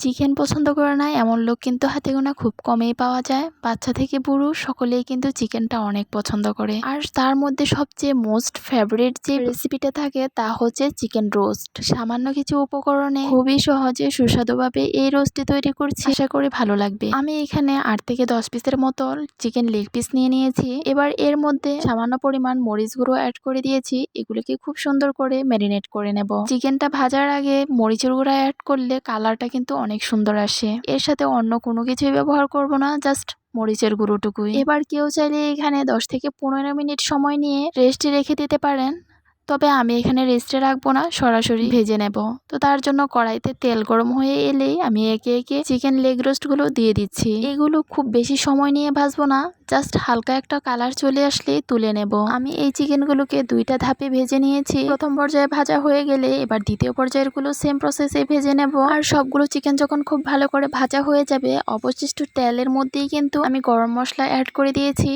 Chicken পছন্দ করে না, এমন লোক কিন্তু হাতে গোনা খুব কমেই পাওয়া যায়। বাচ্চা থেকে বুড়ো সকলেই কিন্তু চিকেনটা অনেক পছন্দ করে। আর তার মধ্যে সবচেয়ে মোস্ট ফেভারিট যে রেসিপিটা থাকে তা হচ্ছে চিকেন রোস্ট সামান্য কিছু উপকরণে খুবই সহজে সুস্বাদুভাবে এই রোস্টটি তৈরি করছি। আশা করি ভালো লাগবে। আমি এখানে আট থেকে দশ পিসের মতো চিকেন লেগ পিস নিয়ে নিয়েছি। এবার এর মধ্যে সামান্য পরিমাণ মরিচ গুঁড়ো অ্যাড করে দিয়েছি। এগুলোকে খুব সুন্দর করে ম্যারিনেট করে নেব। চিকেনটা ভাজার আগে মরিচের গুঁড়া অ্যাড করলে কালারটা কিন্তু অনেক সুন্দর আসে। এর সাথে অন্য কোনো কিছুই ব্যবহার করব না জাস্ট মরিচের গুঁড়োটুকুই। এবার কেউ চাইলে এখানে দশ থেকে পনেরো মিনিট সময় নিয়ে রেস্টে রেখে দিতে পারেন। তবে আমি এখানে রেস্টে রাখব না, সরাসরি ভেজে নেব। তো তার জন্য কড়াইতে তেল গরম হয়ে এলেই আমি একে একে চিকেন লেগ রোস্টগুলো দিয়ে দিচ্ছি। এগুলো খুব বেশি সময় নিয়ে ভাজবো না জাস্ট হালকা একটা কালার চলে আসলেই তুলে নেব। আমি এই চিকেনগুলোকে দুইটা ধাপে ভেজে নিয়েছি। প্রথম পর্যায়ে ভাজা হয়ে গেলে এবার দ্বিতীয় পর্যায়েরগুলো সেম প্রসেসে ভেজে নেব। আর সবগুলো চিকেন যখন খুব ভালো করে ভাজা হয়ে যাবে, অবশিষ্ট তেলের মধ্যেই কিন্তু আমি গরম মশলা অ্যাড করে দিয়েছি।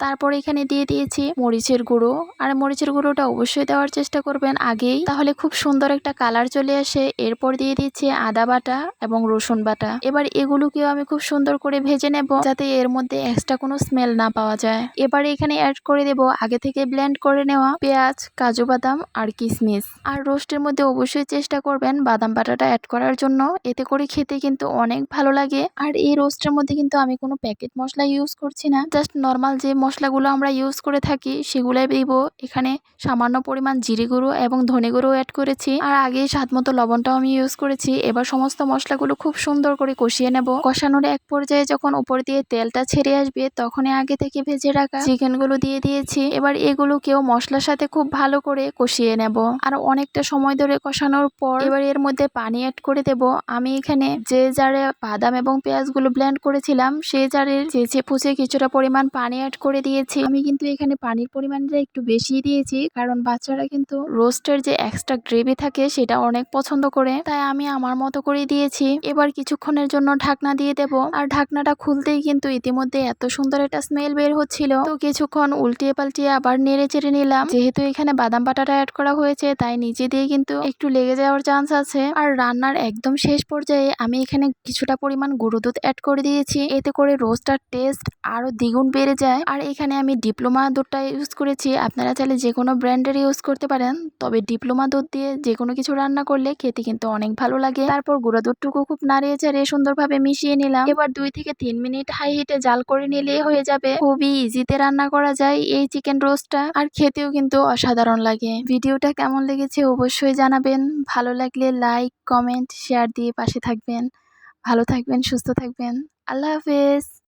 তারপর এখানে দিয়ে দিয়েছি মরিচের গুঁড়ো। আর মরিচের গুঁড়োটা অবশ্যই দেওয়ার চেষ্টা করবেন আগেই। তাহলে খুব সুন্দর একটা কালার চলে আসে। এরপর দিয়ে দিচ্ছি আদা বাটা এবং রসুন বাটা। এবার এগুলোকেও আমি খুব সুন্দর করে ভেজে নেব যাতে এর মধ্যে এক্সট্রা কোনো স্মেল না পাওয়া যায়। এবার এখানে অ্যাড করে দেব আগে থেকে ব্লেন্ড করে নেওয়া পেঁয়াজ, কাজু বাদাম আর কিশমিশ আর রোস্টের মধ্যে অবশ্যই চেষ্টা করবেন বাদাম বাটাটা অ্যাড করার জন্য। এতে করে খেতে কিন্তু অনেক ভালো লাগে। আর এই রোস্টের মধ্যে কিন্তু আমি কোনো প্যাকেট মশলা ইউজ করছি না। জাস্ট নর্মাল যে মশলাগুলো আমরা ইউজ করে থাকি, সেগুলাই দিব এখানে সামান্য পরিমাণ জিরে গুঁড়ো এবং ধনে গুঁড়ো অ্যাড করেছি। আর আগে স্বাদ মতো লবণটাও আমি ইউজ করেছি। এবার সমস্ত মশলাগুলো খুব সুন্দর করে কষিয়ে নেব। কষানোর এক পর্যায়ে যখন উপর দিয়ে তেলটা ছেড়ে আসবে, তখনই আগে থেকে ভেজে রাখা চিকেনগুলো দিয়ে দিয়েছি। এবার এগুলোকেও মশলার সাথে খুব ভালো করে কষিয়ে নেব। আর অনেকটা সময় ধরে কষানোর পর এবার এর মধ্যে পানি অ্যাড করে দেব। আমি এখানে যে জারে বাদাম এবং পেঁয়াজগুলো ব্লেন্ড করেছিলাম সেই জারের চেঁচে ফুচে কিছুটা পরিমাণ পানি অ্যাড করে দিয়েছি। আমি কিন্তু এখানে পানির পরিমাণটা একটু বেশি দিয়েছি। কারণ বাচ্চারা কিন্তু রোস্টের যে এক্সট্রা গ্রেভি থাকে সেটা অনেক পছন্দ করে। তাই আমি আমার মতো করে দিয়েছি। এবার কিছুক্ষণের জন্য ঢাকনা দিয়ে দেব। আর ঢাকনাটা খুলতেই কিন্তু ইতিমধ্যে এত সুন্দর একটা স্মেল বের হচ্ছিল। তো কিছুক্ষণ উল্টিয়ে পাল্টিয়ে আবার নেড়ে চেড়ে নিলাম। যেহেতু এখানে বাদাম বাটাটা অ্যাড করা হয়েছে, তাই নিচে দিয়ে কিন্তু একটু লেগে যাওয়ার চান্স আছে। আর রান্নার একদম শেষ পর্যায়ে আমি এখানে কিছুটা পরিমাণ গুঁড়ো দুধ অ্যাড করে দিয়েছি। এতে করে রোস্টার টেস্ট আরও দ্বিগুণ বেড়ে যায়। আর এখানে আমি ডিপ্লোমা দুধটা ইউজ করেছি। আপনারা চাইলে যে কোনো ব্র্যান্ডের ইউজ করতে পারেন। তবে ডিপ্লোমা দুধ দিয়ে যে কোনো কিছু রান্না করলে খেতে কিন্তু অনেক ভালো লাগে। তারপর গুঁড়া দুধটুকু খুব নাড়িয়ে চাড়িয়ে সুন্দরভাবে মিশিয়ে নিলাম। এবার দুই থেকে তিন মিনিট হাই হিটে জাল করে নিলে হয়ে যাবে। খুবই ইজিতে রান্না করা যায় এই চিকেন রোস্টটা। আর খেতেও কিন্তু অসাধারণ লাগে। ভিডিওটা কেমন লেগেছে অবশ্যই জানাবেন। ভালো লাগলে লাইক, কমেন্ট, শেয়ার দিয়ে পাশে থাকবেন। ভালো থাকবেন, সুস্থ থাকবেন। আল্লাহ হাফেজ।